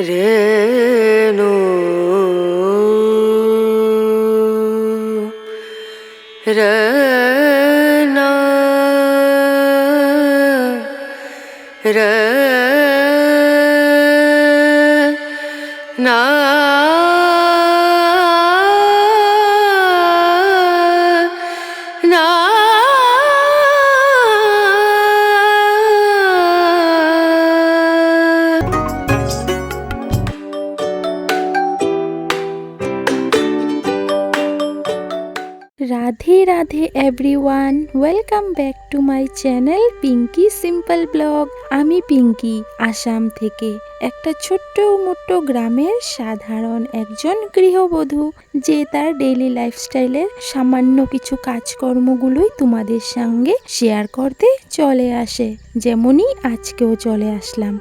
Renu. Renu Radhe everyone welcome back to my channel Pinky simple vlog আমি পিঙ্কি আসাম থেকে একটা ছোট্ট মোট্ট গ্রামের সাধারণ একজন গৃহবধূ, যে তার ডেইলি লাইফস্টাইলের সামান্য কিছু কাজকর্মগুলোই তোমাদের সঙ্গে শেয়ার করতে চলে আসে, যেমনই আজকেও চলে আসলাম।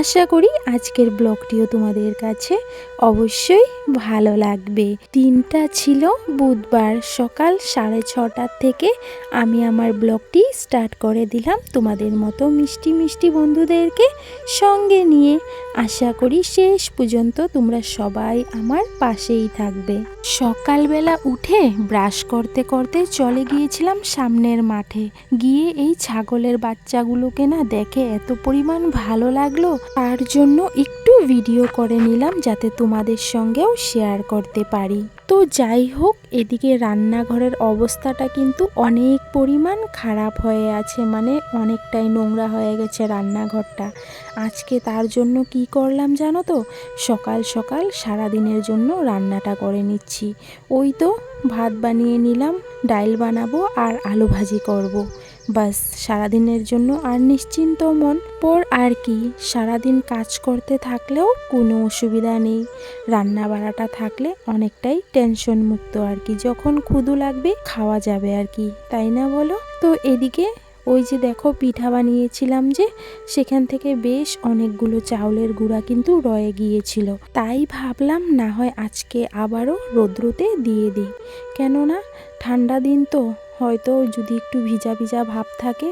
আশা করি আজকের ব্লগটিও তোমাদের কাছে অবশ্যই ভালো লাগবে। দিনটা ছিল বুধবার সকাল সাড়ে ছটার থেকে। আমি আমার ব্লগটি স্টার্ট করে দিলাম তোমাদের মতো মিষ্টি মিষ্টি বন্ধুদেরকে সঙ্গে নিয়ে। আশা করি শেষ পর্যন্ত তোমরা সবাই আমার পাশেই থাকবে। সকালবেলা উঠে ব্রাশ করতে করতে চলে গিয়েছিলাম সামনের মাঠে। গিয়ে এই ছাগলের বাচ্চাগুলোকে না দেখে এত পরিমাণ ভালো লাগল। তার জন্য একটু ভিডিও করে নিলাম যাতে তোমাদের সঙ্গেও শেয়ার করতে পারি। তো যাই হোক, এদিকে রান্নাঘরের অবস্থাটা কিন্তু অনেক পরিমাণ খারাপ হয়ে আছে মানে অনেকটাই নোংরা হয়ে গেছে রান্নাঘরটা। আজকে তার জন্য কি করলাম জানো তো? সকাল সকাল সারা দিনের জন্য রান্নাটা করে নিচ্ছি। ওই তো ভাত বানিয়ে নিলাম ডাইল বানাবো আর আলু ভাজি করব। বাস, সারাদিনের জন্য আর নিশ্চিন্ত মন। পর আর কি, সারাদিন কাজ করতে থাকলেও কোনো অসুবিধা নেই। রান্না বাড়াটা থাকলে অনেকটাই টেনশন মুক্ত আর কি, যখন ক্ষুদু লাগবে খাওয়া যাবে আর কি, তাই না বলো? তো এদিকে ওই যে দেখো পিঠা বানিয়েছিলাম যে, সেখান থেকে বেশ অনেকগুলো চাউলের গুঁড়া কিন্তু রয়ে গিয়েছিল। তাই ভাবলাম না হয় আজকে আবারও রৌদ্রতে দিয়ে দিই। কেননা ঠান্ডা দিন তো। হয়তো যদি একটু ভিজা ভিজা ভাব থাকে,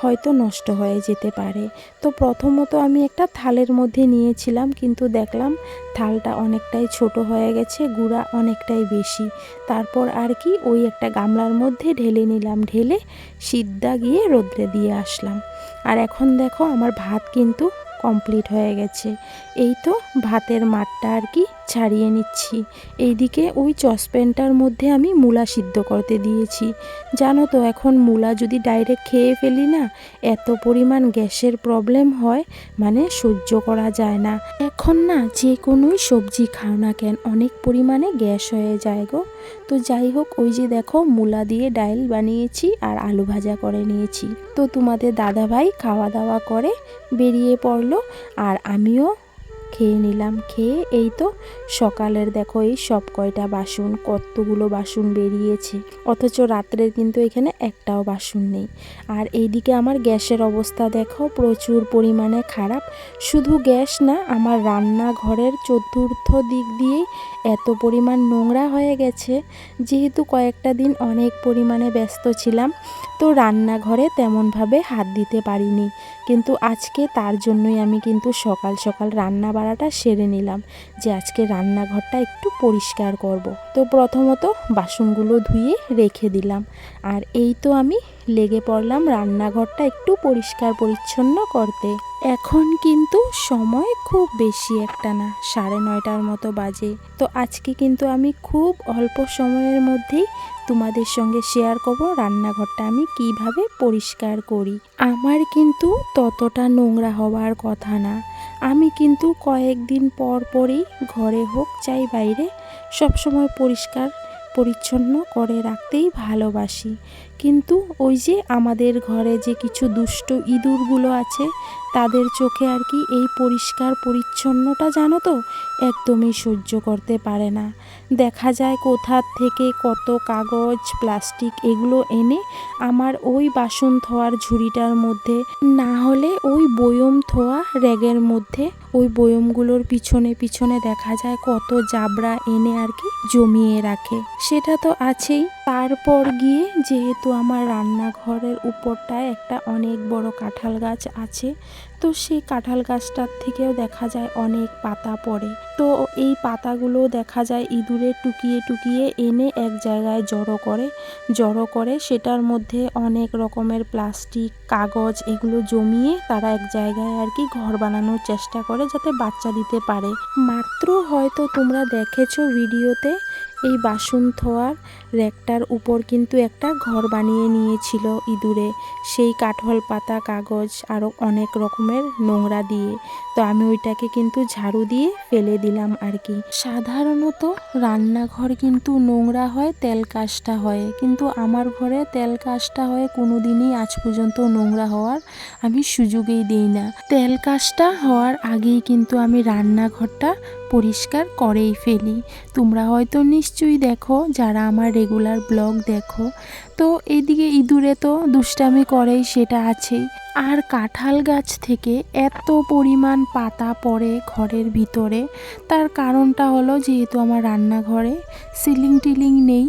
হয়তো নষ্ট হয়ে যেতে পারে। তো প্রথমত আমি একটা থালের মধ্যে নিয়েছিলাম, কিন্তু দেখলাম থালটা অনেকটাই ছোট হয়ে গেছে, গুঁড়া অনেকটাই বেশি। তারপর আর কি ওই একটা গামলার মধ্যে ঢেলে নিলাম, ঢেলে সিদ্ধা গিয়ে রোদ্রে দিয়ে আসলাম। আর এখন দেখো আমার ভাত কিন্তু কমপ্লিট হয়ে গেছে। এই তো ভাতের মাঠটা আর কি ছাড়িয়ে নিচ্ছি। এইদিকে ওই চসপ্যানটার মধ্যে আমি মূলা সিদ্ধ করতে দিয়েছি। জানো তো এখন মূলা যদি ডাইরেক্ট খেয়ে ফেলি না, এত পরিমাণ গ্যাসের প্রবলেম হয় মানে সহ্য করা যায় না। এখন না যে কোনোই সবজি খাও না কেন, অনেক পরিমাণে গ্যাস হয়ে যায় গো। তো যাই হোক, ওই যে দেখো মূলা দিয়ে ডাইল বানিয়েছি আর আলু ভাজা করে নিয়েছি। তো তোমাদের দাদাভাই খাওয়া দাওয়া করে বেরিয়ে পড়ল। আর আমিও খেয়ে নিলাম, খেয়ে এই তো সকালের দেখো এই সব কয়টা বাসন, কতগুলো বাসন বেরিয়েছে। অথচ রাত্রের কিন্তু এখানে একটাও বাসন নেই। আর এইদিকে আমার গ্যাসের অবস্থা দেখো প্রচুর পরিমাণে খারাপ। শুধু গ্যাস না, আমার রান্নাঘরের চতুর্থ দিক দিয়েই এত পরিমাণ নোংরা হয়ে গেছে। যেহেতু কয়েকটা দিন অনেক পরিমাণে ব্যস্ত ছিলাম, তো রান্নাঘরে তেমনভাবে হাত দিতে পারিনি। কিন্তু আজকে তার জন্যই আমি কিন্তু সকাল সকাল রান্না বাড়াটা সেরে নিলাম যে আজকে রান্নাঘরটা একটু পরিষ্কার করব। তো প্রথমত বাসনগুলো ধুয়ে রেখে দিলাম আর এই তো আমি লেগে পড়লাম রান্নাঘরটা একটু পরিষ্কার পরিচ্ছন্ন করতে। এখন কিন্তু সময় খুব বেশি একটা না সাড়ে নয়টার মতো বাজে। তো আজকে কিন্তু আমি খুব অল্প সময়ের মধ্যেই তোমাদের সঙ্গে শেয়ার করব রান্নাঘরটা আমি কীভাবে পরিষ্কার করি। আমার কিন্তু ততটা নোংরা হওয়ার কথা না। আমি কিন্তু কয়েকদিন পর পরই ঘরে হোক চাই বাইরে সবসময় পরিষ্কার পরিচ্ছন্ন করে রাখতেই ভালোবাসি। কিন্তু ওই যে আমাদের ঘরে যে কিছু দুষ্ট ইঁদুরগুলো আছে, তাদের চোখে আর কি এই পরিষ্কার পরিচ্ছন্নটা জানো তো? একদমই সহ্য করতে পারে না। দেখা যায় কোথার থেকে কত কাগজ, প্লাস্টিক এগুলো এনে আমার ওই বাসন ধোয়ার ঝুড়িটার মধ্যে, না হলে ওই বয়ম ধোয়া র্যাগের মধ্যে ওই বয়মগুলোর পিছনে পিছনে দেখা যায় কত জাবরা এনে আর কি জমিয়ে রাখে। সেটা তো আছেই। তারপর গিয়ে যেহেতু আমার রান্নাঘরের উপরটায় একটা অনেক বড় কাঁঠাল গাছ আছে, তো সেই কাঁঠাল গাছটার থেকেও দেখা যায় অনেক পাতা পড়ে। তো এই পাতাগুলো দেখা যায় ইঁদুরে টুকিয়ে টুকিয়ে এনে এক জায়গায় জড়ো করে। জড়ো করে সেটার মধ্যে অনেক রকমের প্লাস্টিক, কাগজ এগুলো জমিয়ে তারা এক জায়গায় আর কি ঘর বানানোর চেষ্টা করে যাতে বাচ্চা দিতে পারে। মাত্র হয়তো তোমরা দেখেছ ভিডিওতে এই বাসন থোয়ার র্যাকটার উপর কিন্তু একটা ঘর বানিয়ে নিয়েছিল ইঁদুরে। সেই কাঠল পাতা, কাগজ আরও অনেক রকমের নোংরা দিয়ে। তো আমি ওইটাকে কিন্তু ঝাড়ু দিয়ে ফেলে দিলাম আর কি। সাধারণত রান্নাঘর কিন্তু নোংরা হয়, তেল কাজটা হয়। কিন্তু আমার ঘরে তেল কাজটা হয় কোনো দিনই আজ পর্যন্ত নোংরা হওয়ার আমি সুযোগেই দিই না। তেল কাজটা হওয়ার আগেই কিন্তু আমি রান্নাঘরটা পরিষ্কার করেই ফেলি। তোমরা হয়তো নিশ্চয়ই দেখো, যারা আমার রেগুলার ব্লগ দেখো, তো এদিকে ইঁদুরে তো দুষ্টামি করেই, সেটা আছেই। আর কাঁঠাল গাছ থেকে এত পরিমাণ পাতা পড়ে ঘরের ভিতরে, তার কারণটা হলো যেহেতু আমার রান্নাঘরে সিলিং টিলিং নেই,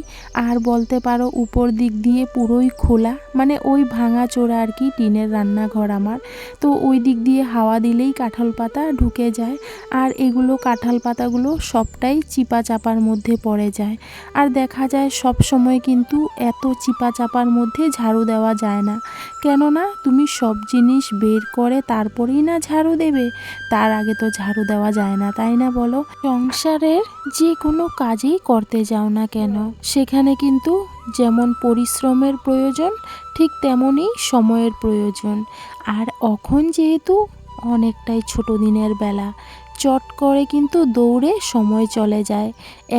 আর বলতে পারো উপর দিক দিয়ে পুরোই খোলা মানে ওই ভাঙা চোরা আর কি টিনের রান্নাঘর আমার। তো ওই দিক দিয়ে হাওয়া দিলেই কাঁঠাল পাতা ঢুকে যায়, আর এগুলো কাঁঠাল পাতাগুলো সবটাই চিপা চাপার মধ্যে পড়ে যায়। আর দেখা যায় সব সময় কিন্তু এত চিপা চাপার মধ্যে ঝাড়ু দেওয়া যায় না। কেননা তুমি সব জিনিস বের করে তারপরেই না ঝাড়ু দেবে? তার আগে তো ঝাড়ু দেওয়া যায় না, তাই না বলো? সংসারের যে কোনো কাজেই করতে যাও না কেন? সেখানে কিন্তু যেমন পরিশ্রমের প্রয়োজন, ঠিক তেমনই সময়ের প্রয়োজন। আর এখন যেহেতু, অনেকটাই ছোট দিনের বেলা। চট করে কিন্তু দৌড়ে সময় চলে যায়।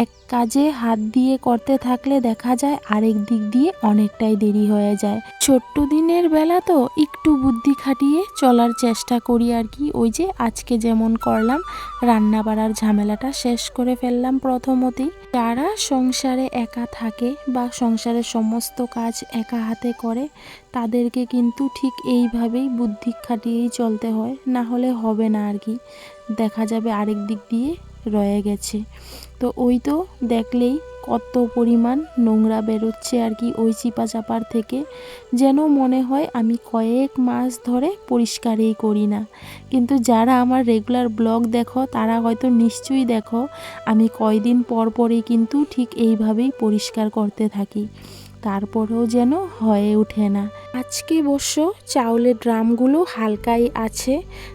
এক কাজে হাত দিয়ে করতে থাকলে দেখা যায় আরেক দিক দিয়ে অনেকটাই দেরি হয়ে যায়। ছোট্ট দিনের বেলা তো একটু বুদ্ধি খাটিয়ে চলার চেষ্টা করি আর কি। ওই যে আজকে যেমন করলাম রান্না বাড়ার ঝামেলাটা শেষ করে ফেললাম প্রথমতেই। যারা সংসারে একা থাকে বা সংসারের সমস্ত কাজ একা হাতে করে তাদেরকে কিন্তু ঠিক এইভাবেই বুদ্ধি খাটিয়েই চলতে হয়, না হলে হবে না আর কি। দেখা যাবে আরেক দিক দিয়ে রয়ে গেছে। তো ওই তো দেখলেই কত পরিমাণ নোংরা বেরোচ্ছে আর কি ওই চিপা চাপার থেকে। যেন মনে হয় আমি কয়েক মাস ধরে পরিষ্কারই করি না। কিন্তু যারা আমার রেগুলার ব্লগ দেখো, তারা হয়তো নিশ্চয়ই দেখো, আমি কয়দিন পর পরই কিন্তু ঠিক এইভাবেই পরিষ্কার করতে থাকি। তারপরেও যেন হয়ে ওঠে না। আজকে অবশ্য চাউলের ড্রামগুলো হালকাই আছে,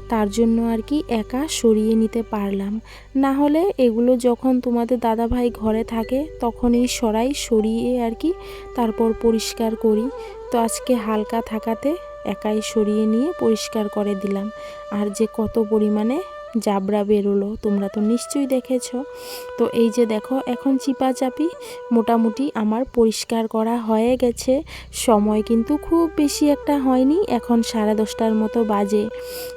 তার জন্য আর কি একা সরিয়ে নিতে পারলাম। না হলে এগুলো যখন তোমাদের দাদাভাই ঘরে থাকে তখনই সরাই সরিয়ে আর কি তারপর পরিষ্কার করি। তো আজকে হালকা থাকাতে একাই সরিয়ে নিয়ে পরিষ্কার করে দিলাম। আর যে কত পরিমাণে জাবরা বেরোলো, তোমরা তো নিশ্চয়ই দেখেছ। তো এই যে দেখো, এখন চিপাচাপি, মোটামুটি আমার পরিষ্কার করা হয়ে গেছে। সময় কিন্তু খুব বেশি একটা হয়নি, এখন সাড়ে দশটার মতো বাজে।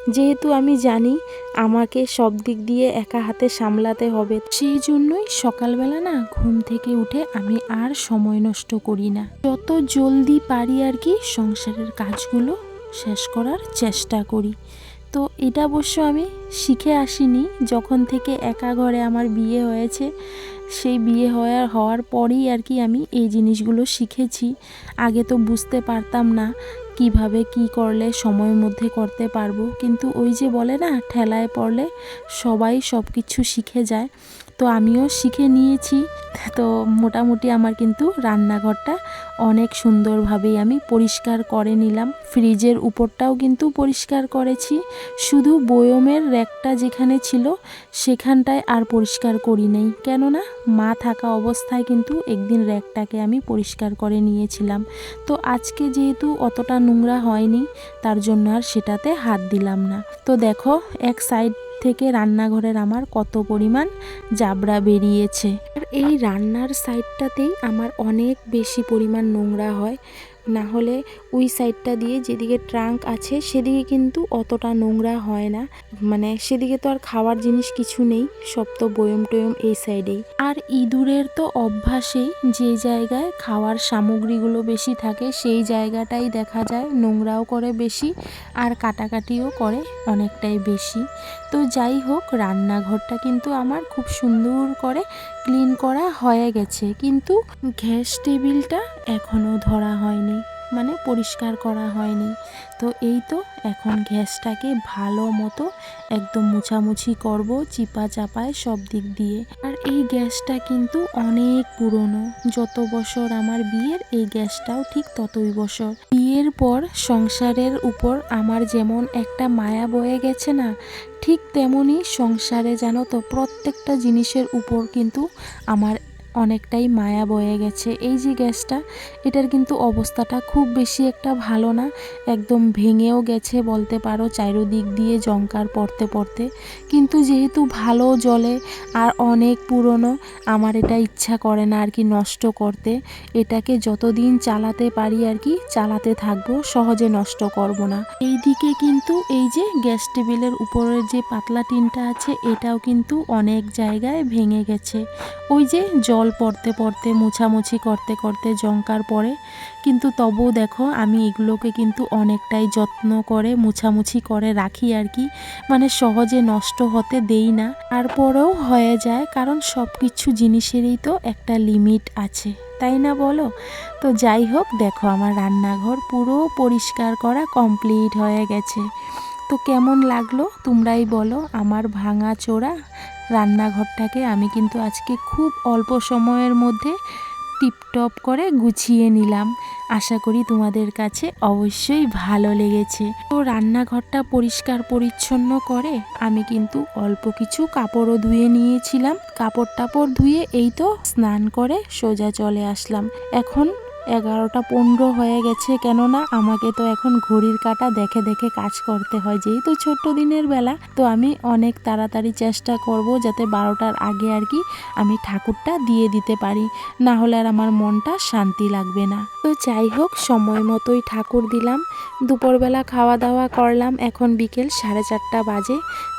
যেহেতু আমি জানি, আমাকে সব দিক দিয়ে একা হাতে সামলাতে হবে। সেই জন্যই সকালবেলা না ঘুম থেকে উঠে আমি আর সময় নষ্ট করি না। যত জলদি পারি আর কি সংসারের কাজগুলো শেষ করার চেষ্টা করি। তো এটা অবশ্য আমি শিখে আসিনি। যখন থেকে একা ঘরে আমার বিয়ে হয়েছে, সেই বিয়ে হওয়ার হওয়ার পরেই আর কি আমি এই জিনিসগুলো শিখেছি। আগে তো বুঝতে পারতাম না কীভাবে কি করলে সময়ের মধ্যে করতে পারব? কিন্তু ওই যে বলে না, ঠেলায় পড়লে সবাই সব কিছু শিখে যায়। তো আমিও শিখে নিয়েছি। তো মোটামুটি আমার কিন্তু রান্নাঘরটা অনেক সুন্দরভাবেই আমি পরিষ্কার করে নিলাম। ফ্রিজের উপরটাও কিন্তু পরিষ্কার করেছি। শুধু বয়মের র্যাকটা যেখানে ছিল, সেখানটায় আর পরিষ্কার করি নাই। কেননা, মা থাকা অবস্থায় কিন্তু একদিন র্যাকটাকে আমি পরিষ্কার করে নিয়েছিলাম। তো আজকে যেহেতু অতটা নোংরা হয়নি, তার জন্য আর সেটাতে হাত দিলাম না। তো দেখো, এক সাইড থেকে রান্নাঘরের আমার কত পরিমাণ জাবরা বেরিয়েছে। আর এই রান্নার সাইডটাতেই আমার অনেক বেশি পরিমাণ নোংরা হয়। না হলে ওই সাইডটা দিয়ে যেদিকে ট্রাঙ্ক আছে সেদিকে কিন্তু অতটা নোংরা হয় না। মানে সেদিকে তো আর খাওয়ার জিনিস কিছু নেই, সব তো বয়ম টয়ম এই সাইডেই। আর ইঁদুরের তো অভ্যাসেই যে জায়গায় খাওয়ার সামগ্রীগুলো বেশি থাকে সেই জায়গাটাই দেখা যায়, নোংরাও করে বেশি আর কাটাকাটিও করে অনেকটাই বেশি। তো যাই হোক, রান্নাঘরটা কিন্তু আমার খুব সুন্দর করে ক্লিন করা হয়ে গেছে। কিন্তু গ্যাস টেবিলটা এখনও ধরা হয়নি মানে পরিষ্কার করা হয়নি। তো এই তো এখন গ্যাসটাকে ভালো মতো একদম মুছামুছি করব, চিপা চাপায় সব দিক দিয়ে। আর এই গ্যাসটা কিন্তু অনেক পুরনো। যত বছর আমার বিয়ের, এই গ্যাসটাও ঠিক ততই বছর। বিয়ের পর সংসারের উপর আমার যেমন একটা মায়া বয়ে গেছে না, ঠিক তেমনই সংসারে জানো তো প্রত্যেকটা জিনিসের উপর কিন্তু আমার অনেকটাই মায়া বয়ে গেছে। এই যে গ্যাসটা, এটার কিন্তু অবস্থাটা খুব বেশি একটা ভালো না। একদম ভেঙেও গেছে বলতে পারো, চারিদিক দিয়ে জঙ্কার পড়তে পড়তে। কিন্তু যেহেতু ভালো জলে আর অনেক পুরনো, আমার এটা ইচ্ছা করে না আর কি নষ্ট করতে। এটাকে যতদিন চালাতে পারি আর কি, চালাতে থাকব, সহজে নষ্ট করব না। এই দিকে কিন্তু এই যে গ্যাস টেবিলের উপরের যে পাতলা টিনটা আছে, এটাও কিন্তু অনেক জায়গায় ভেঙে গেছে। ওই যে জল পড়তে পড়তে, মোছামুছি করতে করতে জঙ্কার পড়ে। কিন্তু তবু দেখো, আমি এগুলোকে কিন্তু অনেকটাই যত্ন করে, মুছামুছি করে রাখি আর কি। মানে সহজে নষ্ট হতে দেই না। আর পরেও হয়ে যায়, কারণ সব কিছু জিনিসেরই তো একটা লিমিট আছে। তাই না বলো? তো যাই হোক, দেখো আমার রান্নাঘর পুরো পরিষ্কার করা কমপ্লিট হয়ে গেছে। তো কেমন লাগল তোমরাই বলো, আমার ভাঙা চোরা? রান্নাঘরটাকে আমি কিন্তু আজকে খুব অল্প সময়ের মধ্যে টিপটপ করে গুছিয়ে নিলাম। আশা করি তোমাদের কাছে অবশ্যই ভালো লেগেছে। তো রান্নাঘরটা পরিষ্কার পরিচ্ছন্ন করে আমি কিন্তু অল্প কিছু কাপড়ও ধুয়ে নিয়েছিলাম। কাপড় টাপড় ধুয়ে এই তো স্নান করে সোজা চলে আসলাম। এখন এগারোটা পনেরো হয়ে গেছে কেননা আমাকে তো এখন ঘড়ির কাটা দেখে দেখে কাজ করতে হয়, যেহেতু ছোট্ট দিনের বেলা। তো আমি অনেক তাড়াতাড়ি চেষ্টা করব যাতে বারোটার আগে আর কি আমি ঠাকুরটা দিয়ে দিতে পারি, না হলে আর আমার মনটা শান্তি লাগবে না। তো যাই হোক, সময় মতোই ঠাকুর দিলাম। দুপুরবেলা খাওয়া দাওয়া করলাম এখন বিকেল সাড়ে চারটা বাজে।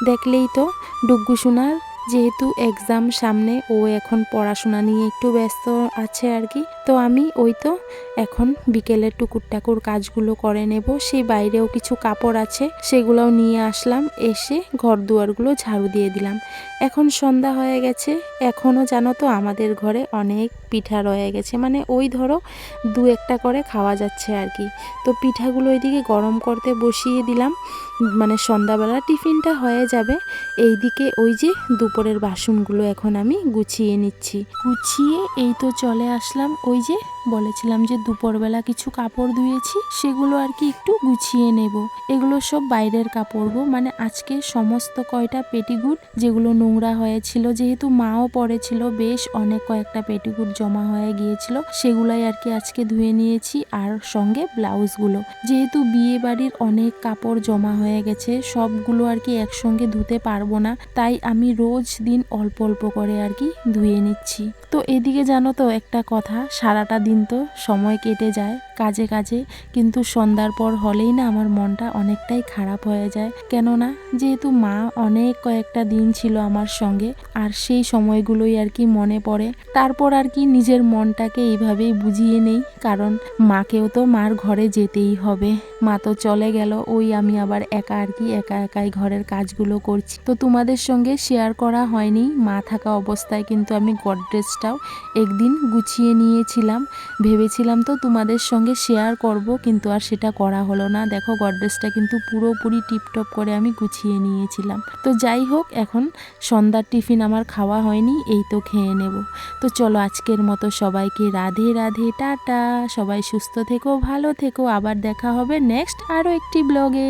দেখলেই তো ডুগ্গু সোনার যেহেতু এক্সাম সামনে, ও এখন পড়াশোনা নিয়ে একটু ব্যস্ত আছে আর কি। তো আমি ওই তো এখন বিকেলের টুকুর টাকুর কাজগুলো করে নেব সেই বাইরেও কিছু কাপড় আছে, সেগুলোও নিয়ে আসলাম, এসে ঘর দুয়ারগুলো ঝাড়ু দিয়ে দিলাম। এখন সন্ধ্যা হয়ে গেছে, এখনও জানো তো আমাদের ঘরে অনেক পিঠা রয়ে গেছে মানে ওই ধরো দু একটা করে খাওয়া যাচ্ছে আর কি। তো পিঠাগুলো ওইদিকে গরম করতে বসিয়ে দিলাম মানে সন্ধ্যাবেলা টিফিনটা হয়ে যাবে, এইদিকে ওই যে দুপুরের বাসনগুলো এখন আমি গুছিয়ে নিচ্ছি। গুছিয়ে এই তো চলে আসলাম ওই যে বলেছিলাম যে দুপুরবেলা কিছু কাপড় ধুয়েছি, সেগুলো আর কি একটু গুছিয়ে নেব। এগুলো সব বাইরের কাপড় গো মানে আজকে সমস্ত কয়টা পেটিগুট যেগুলো নোংরা হয়েছিল, যেহেতু মাও পড়েছিল বেশ অনেক কয়েকটা পেটিগুট জমা হয়ে গিয়েছিল, সেগুলাই আর কি আজকে ধুয়ে নিয়েছি, আর সঙ্গে ব্লাউজগুলো। যেহেতু বিয়ে বাড়ির অনেক কাপড় জমা হয়ে গেছে, সবগুলো আর কি একসঙ্গে ধুতে পারব না, তাই আমি রোজ দিন অল্প অল্প করে আর কি ধুয়ে নিচ্ছি। তো এদিকে জানো তো একটা কথা, সারাটা দিন তো সময় কেটে যায়, কাজে কাজে। কিন্তু সন্ধ্যার পর হলেই না আমার মনটা অনেকটাই খারাপ হয়ে যায়। কেননা যেহেতু মা অনেক কয়েকটা দিন ছিল আমার সঙ্গে, আর সেই সময়গুলোই আর কি মনে পড়ে। তারপর আর কি নিজের মনটাকে এইভাবেই বুঝিয়ে নেই, কারণ মাকেও তো মার ঘরে যেতেই হবে। মা তো চলে গেল, ওই আমি আবার একা আর কি একা একাই ঘরের কাজগুলো করছি। তো তোমাদের সঙ্গে শেয়ার করা হয়নি, মা থাকা অবস্থায় কিন্তু আমি গডরেজটাও একদিন গুছিয়ে নিয়েছিলাম। ভেবেছিলাম তো তোমাদের সঙ্গে শেয়ার করব, কিন্তু আর সেটা করা হলো না। দেখো গডরেজটা কিন্তু পুরোপুরি টিপটপ করে আমি গুছিয়ে নিয়েছিলাম। তো যাই হোক, এখন সন্ধ্যার টিফিন আমার খাওয়া হয়নি, এই তো খেয়ে নেব। তো চলো আজকের মতো সবাইকে রাধে রাধে, টাটা। সবাই সুস্থ থেকো, ভালো থেকো। আবার দেখা হবে নেক্সট আরও একটি ব্লগে